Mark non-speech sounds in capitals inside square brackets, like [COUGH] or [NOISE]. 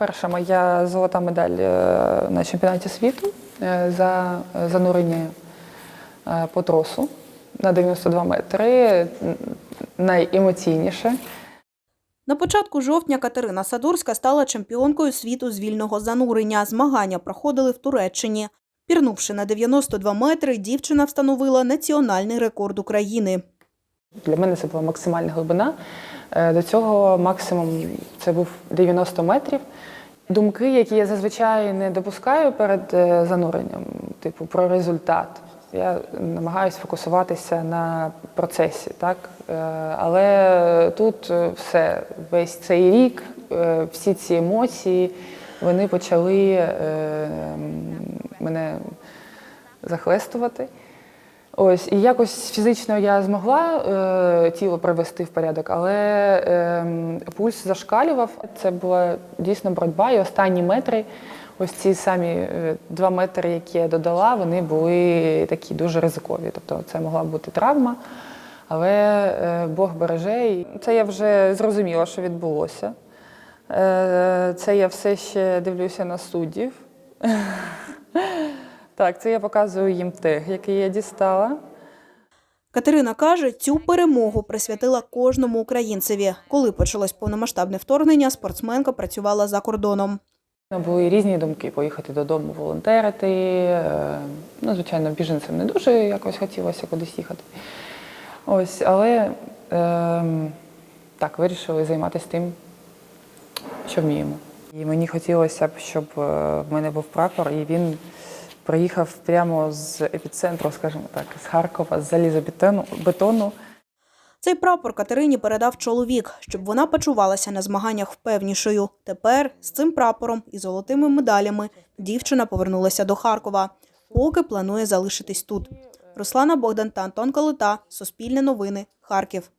Перша моя золота медаль е, на чемпіонаті світу е, за занурення е, по тросу на 92 метри. Найемоційніше. На початку жовтня Катерина Садурська стала чемпіонкою світу з вільного занурення. Змагання проходили в Туреччині. Пірнувши на 92 метри, дівчина встановила національний рекорд України. Для мене це була максимальна глибина. Е, До цього максимум це був 90 метрів. Думки, які я зазвичай не допускаю перед е, зануренням, типу про результат. Я намагаюся фокусуватися на процесі, так? Е, Але тут все, весь цей рік, всі ці емоції, вони почали мене захлестувати. Ось, і якось фізично я змогла е, тіло привести в порядок, але е, пульс зашкалював. Це була дійсно боротьба. І останні метри, ось ці самі е, два метри, які я додала, вони були такі дуже ризикові. Тобто це могла бути травма, але е, Бог береже. І це я вже зрозуміла, що відбулося. Е, це я все ще дивлюся на суддів. [LAUGHS] Так, це я показую їм тег, який я дістала. Катерина каже, цю перемогу присвятила кожному українцеві. Коли почалось повномасштабне вторгнення, спортсменка працювала за кордоном. Були різні думки поїхати додому волонтерити. е, Ну, звичайно, біженцям не дуже якось хотілося кудись їхати. Ось, але ем, так, вирішили займатися тим, що вміємо. І мені хотілося б, щоб е, в мене був прапор, і він приїхав прямо з епіцентру, скажімо так, з Харкова, з залізобетону. бетону. Цей прапор Катерині передав чоловік, щоб вона почувалася на змаганнях впевнішою. Тепер з цим прапором і золотими медалями дівчина повернулася до Харкова, поки планує залишитись тут. Руслана Богдан та Антон Калита. Суспільне новини. Харків.